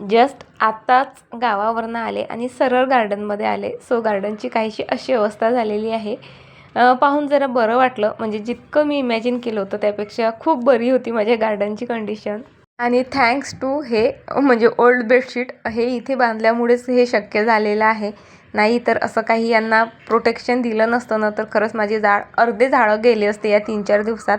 Just आत्ताच गावावरनं आले आणि सरळ गार्डनमध्ये आले. सो गार्डनची काहीशी अशी अवस्था झालेली आहे. पाहून जरा बरं वाटलं. म्हणजे जितकं मी इमॅजिन केलं होतं त्यापेक्षा खूप बरी होती माझ्या गार्डनची कंडिशन आणि थँक्स टू हे म्हणजे ओल्ड बेडशीट हे इथे बांधल्यामुळेच हे शक्य झालेलं आहे. नाही तर असं काही यांना प्रोटेक्शन दिलं नसतं ना तर खरंच माझे झाड अर्धे झाडं गेले असते या तीन चार दिवसात.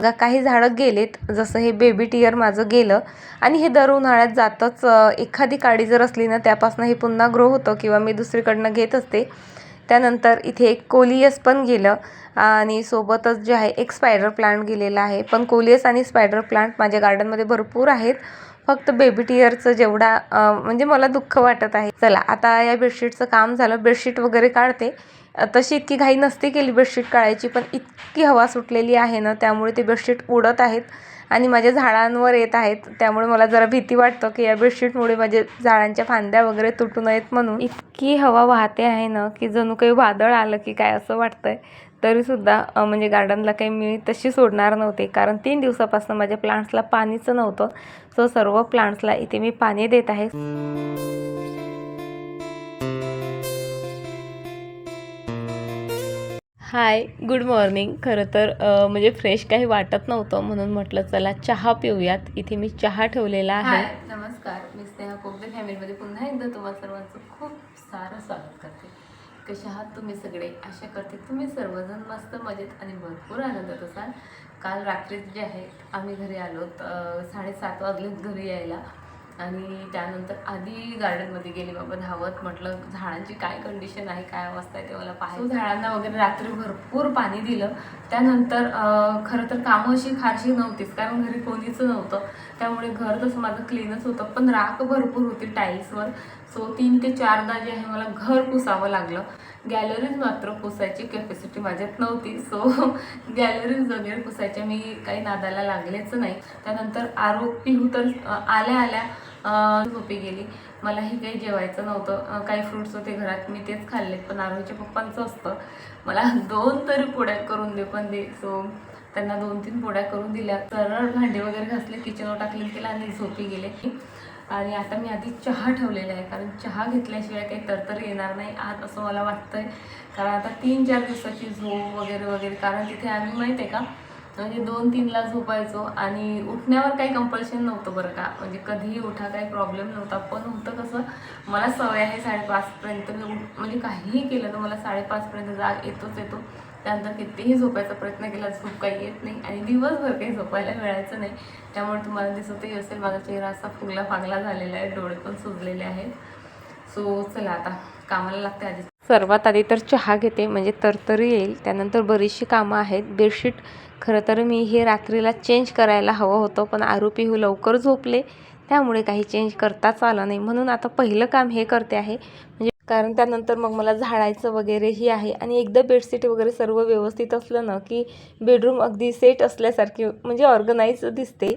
बघा काही झाडं गेलेत जसं हे बेबी टियर माझं गेलं आणि हे दर उन्हाळ्यात जातच एखादी काडी जर असली ना त्यापासून हे पुन्हा ग्रो होतं किंवा मी दुसरीकडनं घेत असते. त्यानंतर इथे एक कोलियस पण गेलं आणि सोबतच जे आहे एक स्पायडर प्लांट गेलेला आहे. पण कोलियस आणि स्पायडर प्लांट माझ्या गार्डनमध्ये भरपूर आहेत. फक्त बेबी टियरचं जेवढा म्हणजे मला दुःख वाटत आहे. चला आता या बेडशीटचं काम झालं. बेडशीट वगैरे काढते. तशी इतकी घाई नसते केली बेडशीट काढायची पण इतकी हवा सुटलेली आहे ना त्यामुळे ते बेडशीट उडत आहेत आणि माझ्या झाडांवर येत आहेत. त्यामुळे मला जरा भीती वाटतं की या बेडशीटमुळे माझे झाडांच्या फांद्या वगैरे तुटू नयेत म्हणून. इतकी हवा वाहते आहे ना की जणू काही वादळ आलं की काय असं वाटतंय. तरीसुद्धा म्हणजे गार्डनला काही मी तशी सोडणार नव्हते. कारण तीन दिवसापासून माझ्या प्लांट्सला पाणीच नव्हतं. सो सर्व प्लांट्सला इथे मी पाणी देत आहे. हाय गुड मॉर्निंग खरं तर म्हणजे फ्रेश काही वाटत नव्हतं म्हणून म्हटलं चला चहा पिऊयात. इथे मी चहा ठेवलेला आहे. नमस्कार. मी स्नेहा कोगदे फॅमिलीमध्ये पुन्हा एकदा तुम्हा सर्वांचं खूप सारं स्वागत करते. कशा आहात तुम्ही सगळे? आशा करते तुम्ही सर्वजण मस्त मजेत आणि भरपूर आनंदात असाल. काल रात्री जे आहे आम्ही घरी आलो साडेसात वाजलेत घरी यायला. आणि त्यानंतर आधी गार्डनमध्ये गेली बाबा धावत म्हटलं झाडांची काय कंडिशन आहे काय अवस्था आहे ते मला पाहायचं. झाडांना वगैरे रात्री भरपूर पाणी दिलं. त्यानंतर खरं तर कामं अशी फारशी नव्हतीच कारण घरी कोणीच नव्हतं. त्यामुळे घर तसं माझं क्लीनच होतं पण राख भरपूर होती टाईल्सवर सो तीन ते चारदा जे आहे मला घर पुसावं लागलं. गॅलरीज मात्र पुसायची कॅपॅसिटी माझ्यात नव्हती. सो गॅलरीज वगैरे पुसायच्या मी काही नादाला लागलेच नाही. त्यानंतर आरोपी तर अं, आल्या आल्या झोपी गेली. मलाही काही जेवायचं नव्हतं. काही फ्रुट्स होते घरात मी तेच खाल्लेत. पण आरोहीच्या पप्पांचं असतं. मला दोन तरी पोळ्या करून दे पण दे. सो त्यांना दोन तीन पोळ्या करून दिल्या. सरळ भांडे वगैरे घासले किचनवर टाकले केलं आणि झोपी गेले. आणि आता मी आधी चहा ठेवलेला आहे कारण चहा घेतल्याशिवाय काही तरतर येणार नाही आज असं मला वाटतंय. कारण आता तीन चार दिवसाची झोप वगैरे वगैरे. कारण तिथे आम्ही माहिती आहे का म्हणजे दोन तीनला झोपायचो आणि उठण्यावर काही कंपल्शन नव्हतं बरं का. म्हणजे कधीही उठा काही प्रॉब्लेम नव्हता. पण होतं कसं मला सवय आहे साडेपाचपर्यंत मी उठ म्हणजे काहीही केलं तर मला साडेपाचपर्यंत जाग येतोच येतो. त्यानंतर कितीही झोपायचा प्रयत्न केला झोप काही येत नाही आणि दिवसभर काही झोपायला मिळायचं नाही. त्यामुळे तुम्हाला दिसतही असेल माझा चेहरा असा फुगला फागला झालेला आहे डोळे पण सुजलेले आहेत. सो चला आता. कामाला लागते आधी. सर्वात आधी तर चहा घेते म्हणजे तरतरी येईल. त्यानंतर बरीचशी कामं आहेत. बेडशीट खरं तर मी हे रात्रीला चेंज करायला हवं होतं पण आरोपी हो लवकर झोपले. त्यामुळे काही चेंज करताच आलं नाही. म्हणून आता पहिलं काम हे करते आहे. म्हणजे कारण त्यानंतर मग मला झाडायचं वगैरेही आहे. आणि एकदा बेडशीट वगैरे सर्व व्यवस्थित असलं ना की बेडरूम अगदी सेट असल्यासारखी म्हणजे ऑर्गनाईज दिसते.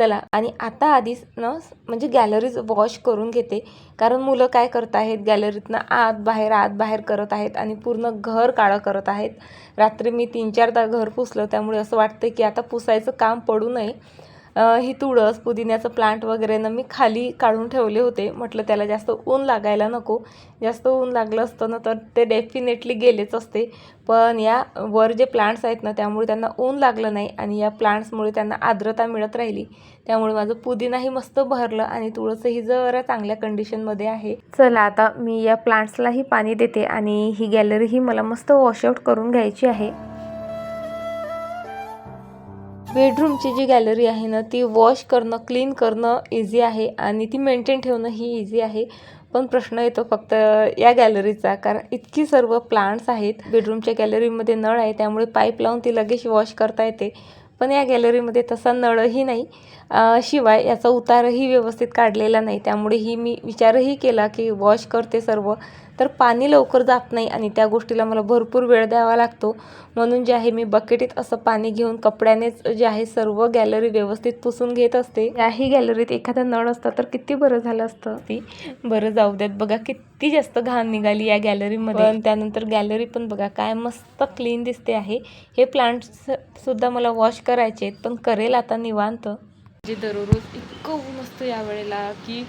चला आणि आता आधीच ना म्हणजे गॅलरीज वॉश करून घेते. कारण मुलं काय करत आहेत गॅलरीतनं आत बाहेर आत बाहेर करत आहेत आणि पूर्ण घर काळं करत आहेत. रात्री मी तीन चारदा घर पुसलं त्यामुळे असं वाटतं की आता पुसायचं काम पडू नये. ही तुळस पुदिन्याचं प्लांट वगैरे ना मी खाली काढून ठेवले होते. म्हटलं त्याला जास्त ऊन लागायला नको. जास्त ऊन लागलं असतं ना तर ते डेफिनेटली गेलेच असते. पण या वर जे प्लांट्स आहेत ना त्यामुळे त्यांना ऊन लागलं नाही आणि या प्लांट्समुळे त्यांना आर्द्रता मिळत राहिली. त्यामुळे माझं पुदिनाही मस्त भरलं आणि तुळसही जरा चांगल्या कंडिशनमध्ये आहे. चला आता मी या प्लांट्सलाही पाणी देते आणि ही गॅलरीही मला मस्त वॉशआउट करून घ्यायची आहे. बेडरूमची जी गॅलरी आहे ना ती वॉश करणं क्लीन करणं इझी आहे आणि ती मेंटेन ठेवणं ही इझी आहे. पण प्रश्न येतो फक्त या गॅलरीचा कारण इतकी सर्व प्लांट्स आहेत. बेडरूमच्या गॅलरीमध्ये नळ आहे त्यामुळे पाईप लावून ती लगेच वॉश करता येते. पण या गॅलरीमध्ये तसा नळही नाही. शिवाय याचा उतारही व्यवस्थित काढलेला नाही. त्यामुळे ही मी विचारही केला की वॉश करते सर्व. तर पाणी लवकर जात नाही आणि त्या गोष्टीला मला भरपूर वेळ द्यावा लागतो. म्हणून जे आहे मी बकेटीत असं पाणी घेऊन कपड्यानेच जे आहे सर्व गॅलरी व्यवस्थित पुसून घेत असते. याही गॅलरीत एखादा नळ असता तर किती बरं झालं असतं. ती बरं जाऊ द्यात बघा किती जास्त घाण निघाली या गॅलरीमध्ये पण त्यानंतर गॅलरी पण बघा काय मस्त क्लीन दिसते आहे. हे प्लांट्स सुद्धा मला वॉश करायचे आहेत पण करेल आता निवांत. म्हणजे दररोज इतकं ऊन असतं यावेळेला की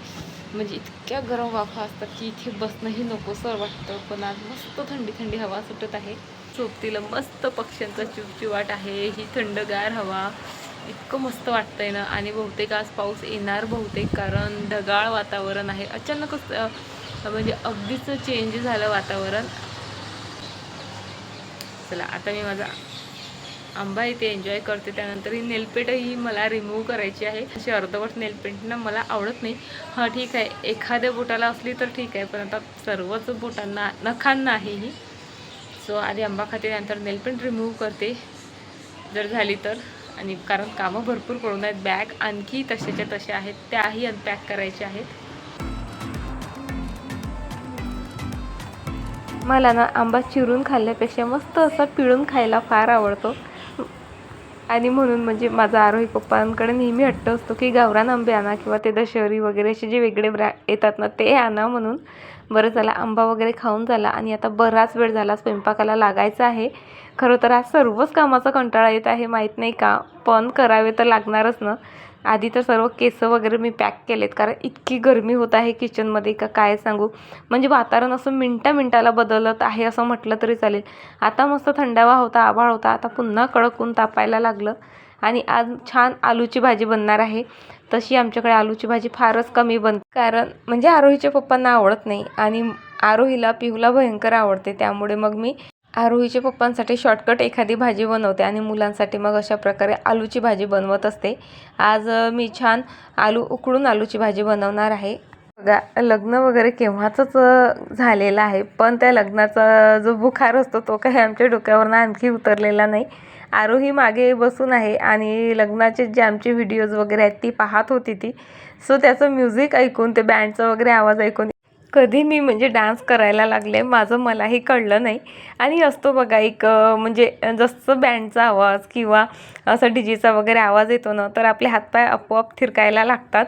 म्हणजे इतक्या गरम वाफा असतात की इथे बसणंही नकोसं वाटतं. पण आज मस्त थंडी थंडी हवा सुटत आहे. सोबतीला मस्त पक्ष्यांचा चिवचिवाट आहे. ही थंडगार हवा इतकं मस्त वाटतंय ना. आणि बहुतेक आज पाऊस येणार बहुतेक कारण ढगाळ वातावरण आहे. अचानकच म्हणजे अगदीच चेंज झालं वातावरण. चला आता मी माझा आंबा इथे एन्जॉय करते. त्यानंतर ही नेलपेंटही मला रिमूव्ह करायची आहे. अशी अर्धवट नेलपेंट ना मला आवडत नाही. हां ठीक आहे. एखाद्या बोटाला असली तर ठीक आहे. पण आता सर्वच बोटांना नखांना आहे ही. सो आधी आंबा खाते त्यानंतर नेलपेंट रिमूव्ह करते. जर झाली तर. आणि कारण कामं भरपूर पडून आहेत. बॅग आणखी तशाच्या तशा आहेत. त्याही अनपॅक करायच्या आहेत. मला ना आंबा चिरून खाल्ल्यापेक्षा मस्त असा पिळून खायला फार आवडतो. आणि म्हणून म्हणजे माझा आरोही पप्पांकडे नेहमी हट्ट असतो की गावरान आंबे आणा किंवा ते दशहरी वगैरे असे जे वेगळे ब्रॅ येतात ना ते आणा म्हणून. बरं झाला आंबा वगैरे खाऊन झाला आणि आता बराच वेळ झाला स्वयंपाकाला लागायचा आहे. खरं तर आज सर्वच कामाचा कंटाळा येत आहे माहीत नाही का? पण करावे तर लागणारच ना. आधी तर सर्व केसं वगैरे मी पॅक केलेत कारण इतकी गरमी होत आहे किचनमध्ये का काय सांगू? म्हणजे वातावरण असं मिनटा मिनटाला बदलत आहे असं म्हटलं तरी चालेल. आता मस्त थंडावा होता आभाळ होता आता पुन्हा कडक ऊन तापायला लागलं. आणि आज छान आलूची भाजी बनणार आहे. तशी आमच्याकडे आलूची भाजी फारच कमी बनते कारण म्हणजे आरोहीच्या पप्पांना आवडत नाही आणि आरोहीला पिहूला भयंकर आवडते त्यामुळे मग मी आरोहीच्या पप्पांसाठी शॉर्टकट एखादी भाजी बनवते आणि मुलांसाठी मग अशा प्रकारे आलूची भाजी बनवत असते. आज मी छान आलू उकडून आलूची भाजी बनवणार आहे. बघा लग्न वगैरे केव्हाचंच झालेलं आहे पण त्या लग्नाचा जो बुखार असतो तो काही आमच्या डोक्यावरनं आणखी उतरलेला नाही. आरोही मागे बसून आहे आणि लग्नाचे जे आमचे व्हिडिओज वगैरे आहेत ती पाहत होती ती. सो त्याचं म्युझिक ऐकून ते बँडचा वगैरे आवाज ऐकून कधी मी म्हणजे डान्स करायला लागले माझं मलाही कळलं नाही. आणि असतो बघा एक म्हणजे जसं बँडचा आवाज किंवा असं डीजेचा वगैरे आवाज येतो ना तर आपले हातपाय आपोआप थिरकायला लागतात.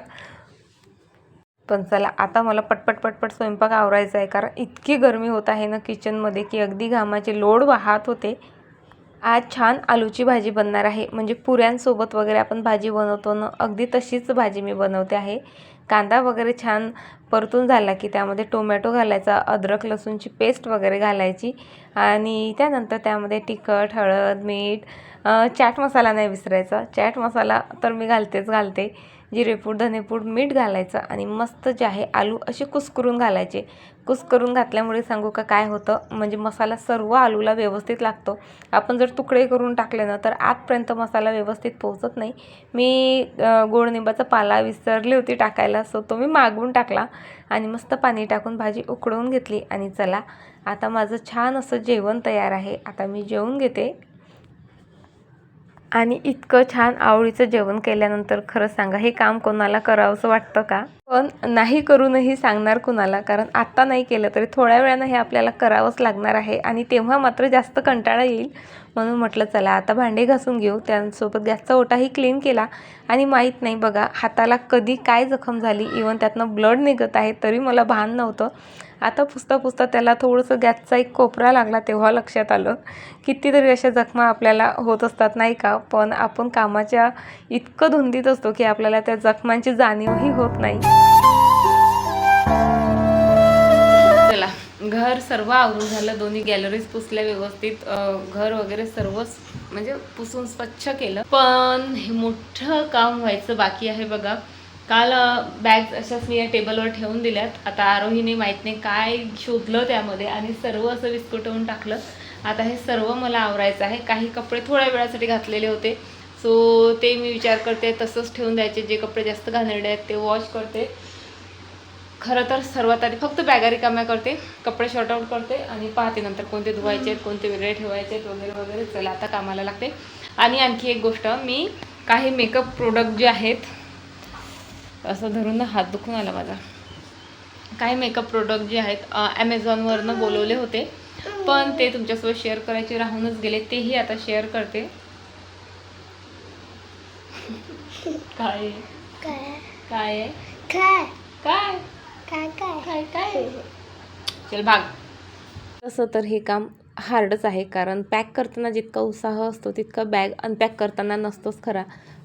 पण चला आता मला पटपट पटपट स्वयंपाक आवरायचा आहे कारण इतकी गरमी होत आहे ना किचनमध्ये की अगदी घामाचे लोड वाहत होते. आज छान आलूची भाजी बनणार आहे. म्हणजे पुऱ्यांसोबत वगैरे आपण भाजी बनवतो ना अगदी तशीच भाजी मी बनवते आहे. कांदा वगैरे छान परतून झाला की त्यामध्ये टोमॅटो घालायचा अद्रक लसूणची पेस्ट वगैरे घालायची आणि त्यानंतर त्यामध्ये तिखट हळद मीठ चाट मसाला नाही विसरायचा. चाट मसाला तर मी घालतेच घालते. जिरेपूड धनेपूड मीठ घालायचं आणि मस्त जे आहे आलू असे कुस्करून घालायचे. कुस्करून घातल्यामुळे सांगू का काय होतं? म्हणजे मसाला सर्व आलूला व्यवस्थित लागतो. आपण जर तुकडे करून टाकले ना तर आतपर्यंत मसाला व्यवस्थित पोहोचत नाही. मी गोडनिंबाचा पाला विसरली होती टाकायला सो तो मी मागवून टाकला आणि मस्त पाणी टाकून भाजी उकडवून घेतली आणि चला. आता माझं छान असं जेवण तयार आहे. आता मी जेवून घेते. आणि इतकं छान आवडीचं जेवण केल्यानंतर खरं सांगा हे काम कोणाला करावंसं वाटतं का? पण नाही करूनही सांगणार कुणाला कारण आत्ता नाही केलं तरी थोड्या वेळानं हे आपल्याला करावंच लागणार आहे आणि तेव्हा मात्र जास्त कंटाळा येईल. म्हणून म्हटलं चला आता भांडे घासून घेऊ. त्यांसोबत गॅसचा ओटाही क्लीन केला आणि माहीत नाही बघा हाताला कधी काय जखम झाली इवन त्यातनं ब्लड निघत आहे तरी मला भान नव्हतं. आता पुसता पुसता त्याला थोडंसं गॅसचा एक कोपरा लागला तेव्हा लक्षात आलं. कितीतरी अशा जखमा आपल्याला होत असतात नाही का? पण आपण कामाच्या इतकं धुंदीत असतो की आपल्याला त्या जखमांची जाणीवही होत नाही. चला घर सर्व आवरून झालं. दोन्ही गॅलरीज पुसल्या व्यवस्थित. घर वगैरे सर्वच म्हणजे पुसून स्वच्छ केलं. पण हे मोठं काम व्हायचं बाकी आहे बघा. काल बॅग अशाच मी या टेबलवर ठेवून दिल्यात. आता आरोहीने माहीत नाही काय शोधलं त्यामध्ये आणि सर्व असं विस्कटवून टाकलं. आता हे सर्व मला आवरायचं आहे. काही कपडे थोड्या वेळासाठी घातलेले होते. सो ते मी विचार करते तसंच ठेवून द्यायचे. जे कपडे जास्त घाणेरडे आहेत ते वॉश करते. खरं तर सर्वात आधी फक्त बॅगा रिकाम्या करते कपडे शॉर्ट आउट करते आणि पाहते नंतर कोणते धुवायचे आहेत कोणते वेगळे ठेवायचे आहेत वगैरे वगैरे. चला आता कामाला लागते. आणि आणखी एक गोष्ट मी काही मेकअप प्रोडक्ट जे आहेत असं धरून ना हात दुखून आला माझा. काही मेकअप प्रोडक्ट जे आहेत ॲमेझॉनवरनं बोलवले होते. पण ते तुमच्यासोबत शेअर करायचे राहूनच गेले. तेही आता शेअर करते. काय? काय? आहे काय? काय? काय काय? चल भाग. तसं तर हे काम हार्डच आहे. कारण पॅक करताना जितका उत्साह असतो तितका बॅग अनपॅक करताना नसतोच खरा.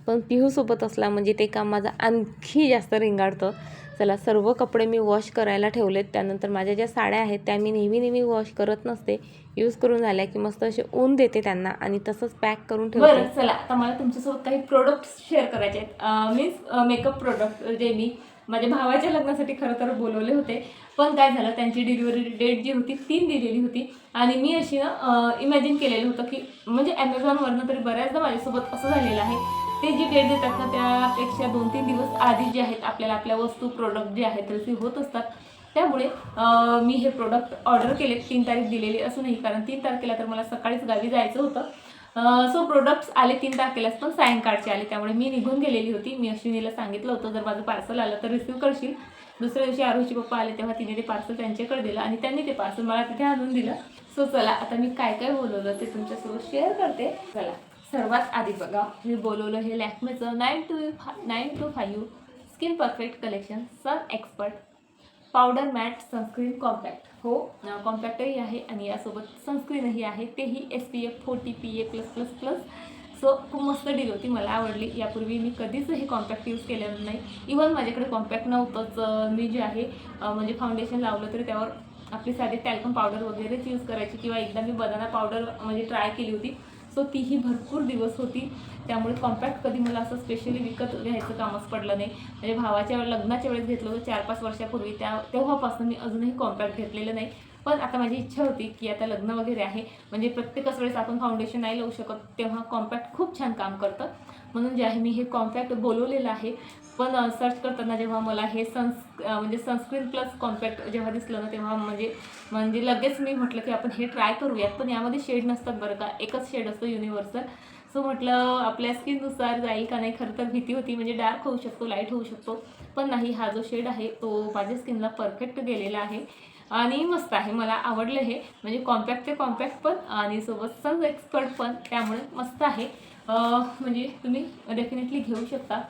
पण पिहूसोबत असला म्हणजे ते काम माझं आणखी जास्त रिंगाडतं. चला सर्व कपडे मी वॉश करायला ठेवलेत. त्यानंतर माझ्या ज्या साड्या आहेत त्या मी नेहमी नेहमी वॉश करत नसते. यूज करून झाल्या की मस्त असे ऊन देते त्यांना आणि तसंच पॅक करून ठेवते. बरं चला आता मला तुमच्यासोबत काही प्रोडक्ट शेअर करायचे आहेत. मीन्स मेकअप प्रोडक्ट जे मी माझ्या भावाच्या लग्नासाठी खरं तर बोलवले होते. पण काय झालं त्यांची डिलिव्हरी डेट जी होती तीन दिलेली होती. आणि मी अशी ना इमॅजिन केलेलं होतं की म्हणजे ॲमेझॉनवरनं तरी बऱ्याचदा माझ्यासोबत असं झालेलं आहे. ते जी डेट देतात ना त्यापेक्षा दोन तीन दिवस आधी जे आहेत आपल्याला आपल्या वस्तू प्रोडक्ट जे आहेत रिसीव्ह होत असतात. त्यामुळे मी हे प्रोडक्ट ऑर्डर केले तीन तारीख दिलेली असूनही कारण तीन तारखेला तर मला सकाळीच गावी जायचं होतं. सो प्रोडक्ट्स आले तीन तारखेलाच पण सायंकाळचे आले त्यामुळे मी निघून गेलेली होती. मी अश्विनीला सांगितलं होतं जर माझं पार्सल आलं तर रिसीव्ह करशील. दुसऱ्या दिवशी आरोची पप्पा आले तेव्हा तिने ते पार्सल त्यांच्याकडे दिलं आणि त्यांनी ते पार्सल मला तिथे आणून दिलं. सो चला आता मी काय काय बोलवलं ते तुमच्यासोबत शेअर करते. चला. सर्वात आधी बघा मी बोलवलं हे लॅक्मेचं nine two nine two five skin perfect collection sun expert powder matte sunscreen compact हो कॉम्पॅक्टही आहे आणि यासोबत सनस्क्रीनही आहे तेही S P F forty P A plus plus plus so खूप मस्त डील होती मला आवडली. यापूर्वी मी कधीच हे कॉम्पॅक्ट यूज केलेलं नाही. इवन माझ्याकडे कॉम्पॅक्ट नव्हतंच मी जे आहे म्हणजे फाउंडेशन लावलं तरी त्यावर आपली साधी टॅल्कम पावडर वगैरेच यूज करायची किंवा एकदा मी बनाना पावडर म्हणजे ट्राय केली होती. सो तीही भरपूर दिवस होती. त्यामुळे कॉम्पॅक्ट कधी मला असं स्पेशली विकत घ्यायचं कामच पडलं नाही. म्हणजे भावाच्या लग्नाच्या वेळेस घेतलं होतं चार पाच वर्षापूर्वी. त्या तेव्हापासून मी अजूनही कॉम्पॅक्ट घेतलेलं नाही. पण आता माझी इच्छा होती की आता लग्न वगैरे आहे. म्हणजे प्रत्येकच वेळेस आपण फाउंडेशन नाही लावू शकत तेव्हा कॉम्पॅक्ट खूप छान काम करतं. म्हणून जे आहे मी हे कॉम्पॅक्ट बोलवलेलं आहे. पण सर्च करताना जेव्हा मला हे सन्स म्हणजे सनस्क्रीन प्लस कॉम्पॅक्ट जेव्हा दिसलं ना तेव्हा म्हणजे म्हणजे लगेच मी म्हटलं की आपण हे ट्राय करूयात. पण यामध्ये शेड नसतात बरं का. एकच शेड असतो युनिव्हर्सल सो म्हटलं आपल्या स्किननुसार जाईल का नाही खरं तर भीती होती. म्हणजे डार्क होऊ शकतो लाइट होऊ शकतो. पण नाही हा जो शेड आहे तो माझ्या स्किनला परफेक्ट गेलेला आहे. आणि मस्त आहे मला आवडलं हे. म्हणजे कॉम्पॅक्ट ते कॉम्पॅक्ट पण आणि सोबत सन एक्सपर्ट पण त्यामुळे मस्त आहे. म्हणजे तुम्ही डेफिनेटली घेऊ शकता.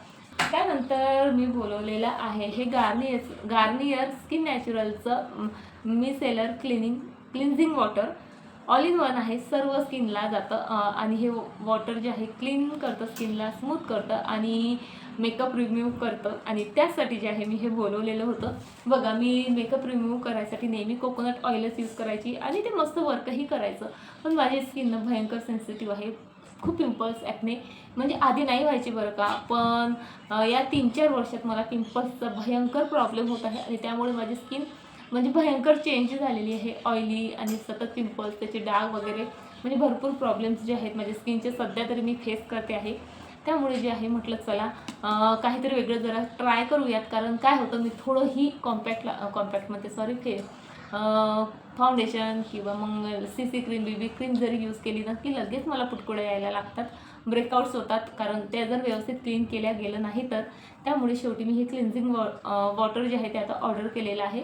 त्यानंतर मी बोलवलेलं आहे हे Garnier's Garnier skin नॅचरलचं micellar cleaning cleansing water all in one आहे सर्व स्किनला जातं. आणि हे वॉटर जे आहे क्लीन करतं स्किनला स्मूथ करतं. आणि मेकअप रिम्यूव्ह करतं. आणि त्यासाठी जे आहे मी हे बोलवलेलं होतं. बघा मी मेकअप रिम्यूव्ह करायसाठी नेहमी कोकोनट ऑइलच यूज करायची आणि ते मस्त वर्कही करायचं. पण माझी स्किन भयंकर सेन्सिटिव्ह आहे. खूप पिंपल्स ॲक्ने म्हणजे आधी नाही व्हायचे बरं का पण या तीन चार वर्षात मला पिंपल्सचा भयंकर प्रॉब्लेम होत आहे. आणि त्यामुळे माझी स्किन म्हणजे भयंकर चेंज झालेली आहे. ऑइली आणि सतत पिंपल्स त्याचे डाग वगैरे. म्हणजे भरपूर प्रॉब्लेम्स जे आहेत माझ्या स्किनचे सध्या तरी मी फेस करते आहे. त्यामुळे जे आहे म्हटलं चला काहीतरी वेगळं जरा ट्राय करूयात. कारण काय होतं मी थोडंही कॉम्पॅक्टला कॉम्पॅक्टमध्ये सॉरी फे फाउंडेशन किंवा मग C C cream B B cream जरी यूज केली ना की लगेच मला पुटकुळे यायला लागतात. ब्रेकआउट्स होतात कारण त्या जर व्यवस्थित क्लीन केल्या गेलं नाही तर. त्यामुळे शेवटी मी हे क्लिन्झिंग वॉ वॉटर जे आहे ते आता ऑर्डर केलेलं आहे.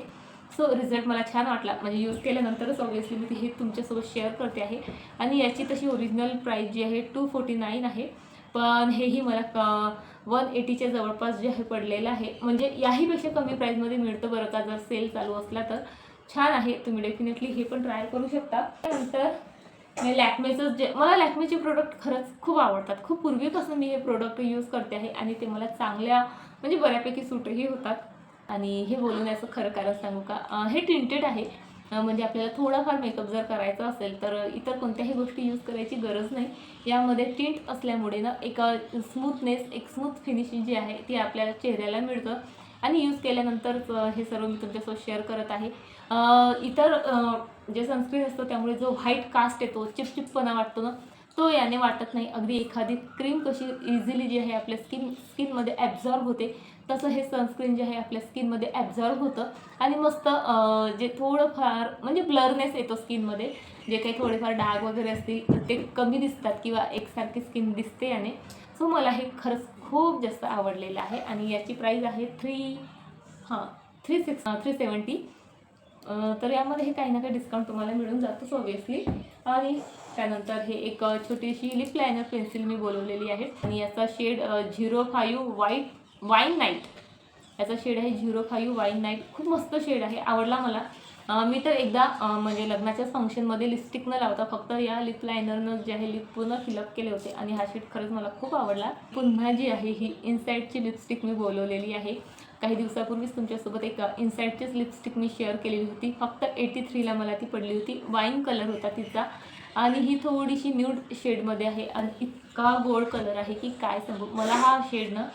सो रिझल्ट मला छान वाटला. म्हणजे यूज केल्यानंतरच ऑब्वियसली मी ते हे तुमच्यासोबत शेअर करते आहे. आणि याची तशी ओरिजिनल प्राईस जी आहे टू फोर्टी नाईन आहे. पण हेही मला क वन एटीच्या जवळपास जे आहे पडलेलं आहे. म्हणजे याहीपेक्षा कमी प्राईजमध्ये मिळतं बरं का जर सेल चालू असला तर. छान आहे तुम्ही डेफिनेटली हे पण ट्राय करू शकता. त्यानंतर मी लॅक्मेचं जे मला लॅक्मेचे प्रोडक्ट खरंच खूप आवडतात. खूप पूर्वीपासून मी हे प्रोडक्ट यूज करते आहे आणि ते मला चांगल्या म्हणजे बऱ्यापैकी सूटही होतात. आणि हे बोलण्याचं खरं कारण सांगू का? हे टिंटेड आहे. म्हणजे आपल्याला थोडाफार मेकअप जर करायचा असेल तर इतर कोणत्याही गोष्टी यूज करायची गरज नाही. यामध्ये टिंट असल्यामुळे ना एक स्मूथनेस एक स्मूथ फिनिशिंग जी आहे ती आपल्याला चेहऱ्याला मिळतं. आणि यूज केल्यानंतरच हे सर्व मी तुमच्यासोबत शेअर करत आहे. इतर जे सनस्क्रीन असतं त्यामुळे जो व्हाईट कास्ट येतो चिपचिपपणा वाटतो ना तो याने वाटत नाही. अगदी एखादी क्रीम कशी इझिली जी आहे आपल्या स्किन स्किनमध्ये ॲब्झॉर्ब होते तसं हे सनस्क्रीन जे आहे आपल्या स्किनमध्ये ॲब्झॉर्ब होतं. आणि मस्त जे थोडंफार म्हणजे ब्लरनेस येतो स्किनमध्ये जे काही थोडेफार डाग वगैरे असतील ते कमी दिसतात किंवा एकसारखी स्किन दिसते याने. सो मला हे खरंच खूप जास्त आवडलेलं आहे. आणि याची प्राईज आहे थ्री हां थ्री सिक्स थ्री सेवन्टी तर यामध्ये हे काही ना काही डिस्काउंट तुम्हाला मिळून जातोच ऑब्वियसली आणि त्यानंतर हे एक छोटीशी लिप लायनर पेन्सिल मी बोलवलेली आहे. आणि याचा shade zero five white wine night याचा शेड आहे झिरो फाईव्ह वाईन नाईट खूप मस्त शेड आहे. आवडला मला. मी तर एकदा म्हणजे लग्नाच्या फंक्शनमध्ये लिपस्टिक न लावता फक्त या लिप लायनरनं जे आहे लिप पूर्ण फिलअप केले होते. आणि हा शेड खरंच मला खूप आवडला. पुन्हा जी आहे ही इनसाईडची लिपस्टिक मी बोलवलेली आहे. काही दिवसापूर्वीच तुमच्यासोबत एक इनसाईडचीच लिपस्टिक मी शेअर केलेली होती. फक्त एटी थ्रीला मला ती पडली होती. वाईन कलर होता तिचा. आणि ही थोडीशी न्यूड शेडमध्ये आहे. आणि इतका गोल्ड कलर आहे की काय सांगू. मला हा शेड ना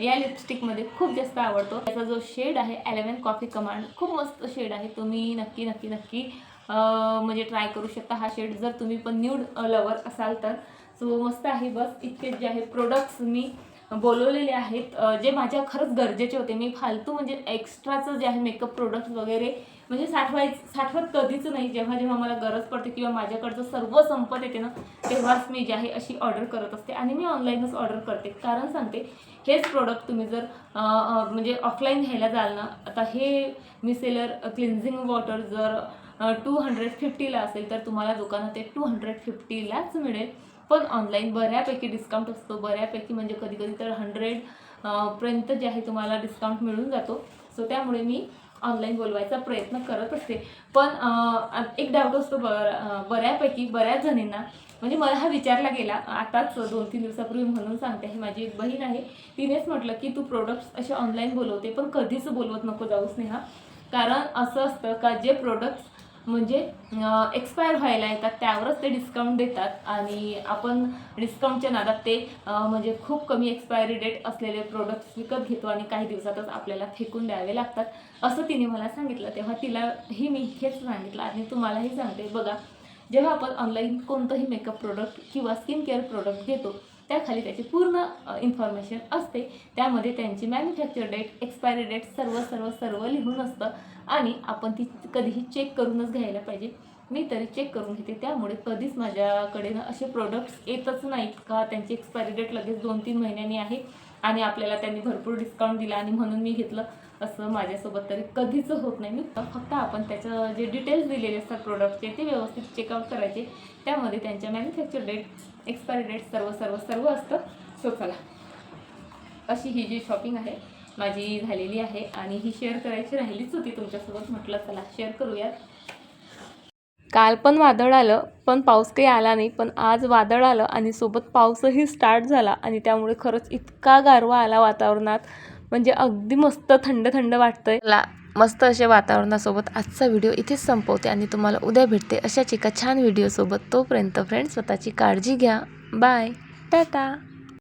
या लिपस्टिकमध्ये खूप जास्त आवडतो. त्याचा जो शेड आहे एलेवन कॉफी कमांड खूप मस्त शेड आहे. तुम्ही नक्की नक्की नक्की म्हणजे ट्राय करू शकता हा शेड जर तुम्ही पण न्यूड लवर असाल तर. सो मस्त आहे बस. इतके जे आहे प्रोडक्ट्स मी बोलवलेले आहेत. जे माझ्या खरंच गरजेचे होते. मी फालतू म्हणजे एक्स्ट्राचं जे आहे मेकअप प्रोडक्ट वगैरे म्हणजे साठवायचं साठवत कधीच नाही. जेव्हा जेव्हा मला गरज पडते किंवा माझ्याकडचं सर्व संपत येते ना तेव्हाच मी जे आहे अशी ऑर्डर करत असते आणि मी ऑनलाईनच ऑर्डर करते. कारण सांगते हेच प्रोडक्ट तुम्ही जर म्हणजे ऑफलाईन घ्यायला जाल ना आता हे मिसेलर क्लिन्झिंग वॉटर जर टू हंड्रेड फिफ्टीला असेल तर तुम्हाला दुकानात ते टू हंड्रेड फिफ्टीलाच मिळेल. पण ऑनलाईन बऱ्यापैकी डिस्काउंट असतो. बऱ्यापैकी म्हणजे कधी कधी तर हंड्रेड पर्यंत जे आहे तुम्हाला डिस्काउंट मिळून जातो. सो त्यामुळे मी ऑनलाईन बोलवायचा प्रयत्न करत असते. पण एक डाऊट असतो बर बऱ्यापैकी बऱ्याच जणींना. म्हणजे मला हा विचारला गेला आताच दोन तीन दिवसापूर्वी म्हणून सांगते. ही माझी एक बहीण आहे. तिनेच म्हटलं की तू प्रोडक्ट्स असे ऑनलाईन बोलवते पण कधीच बोलवत नको जाऊ स्नेहा. कारण असं असतं का जे प्रोडक्ट्स म्हणजे एक्सपायर व्हायला येतात त्यावरच ते डिस्काउंट देतात आणि आपण डिस्काउंटच्या नादात ते म्हणजे खूप कमी एक्सपायरी डेट असलेले प्रोडक्ट्स विकत घेतो आणि काही दिवसातच आपल्याला फेकून द्यावे लागतात. असं तिने मला सांगितलं. तेव्हा तिलाही मी हेच सांगितलं आणि तुम्हालाही सांगते. बघा जेव्हा आपण ऑनलाईन कोणतंही मेकअप प्रोडक्ट किंवा स्किन केअर प्रोडक्ट घेतो त्याखाली त्याची पूर्ण इन्फॉर्मेशन असते. त्यामध्ये त्यांची मॅन्युफॅक्चर डेट एक्सपायरी डेट सर्व सर्व सर्व लिहून असतं. आणि आपण ती कधीही चेक करूनच घ्यायला पाहिजे. मी तरी चेक करून घेते. त्यामुळे कधीच माझ्याकडे ना असे प्रोडक्ट्स येतच नाहीत का? त्यांची एक्सपायरी डेट लगेच दोन तीन महिन्यांनी आहे. आणि आपल्याला त्यांनी भरपूर डिस्काउंट दिला आणि म्हणून मी घेतलं. असं माझ्यासोबत तरी कधीच होत नाही. मी फक्त आपण त्याचं जे डिटेल्स दिलेले असतात प्रोडक्टचे ते व्यवस्थित चेकआउट करायचे. त्यामध्ये त्यांच्या मॅन्युफॅक्चर डेट एक्सपायरी डेट सर्व सर्व सर्व असतं. सो चला. अशी ही जी शॉपिंग आहे माझी झालेली आहे आणि ही शेअर करायची राहिलीच होती तुमच्यासोबत. म्हटलं चला शेअर करूयात. काल पण वादळ आलं पण पाऊस काही आला नाही पण आज वादळ आलं आणि सोबत पाऊसही स्टार्ट झाला आणि त्यामुळे खरंच इतका गारवा आला वातावरणात. म्हणजे अगदी मस्त थंड थंड वाटतंय. ला मस्त अशा वातावरणासोबत आजचा व्हिडिओ इथेच संपवते आणि तुम्हाला उद्या भेटते अशाच एका छान व्हिडिओसोबत तोपर्यंत फ्रेंड्स स्वतःची काळजी घ्या. Bye tata.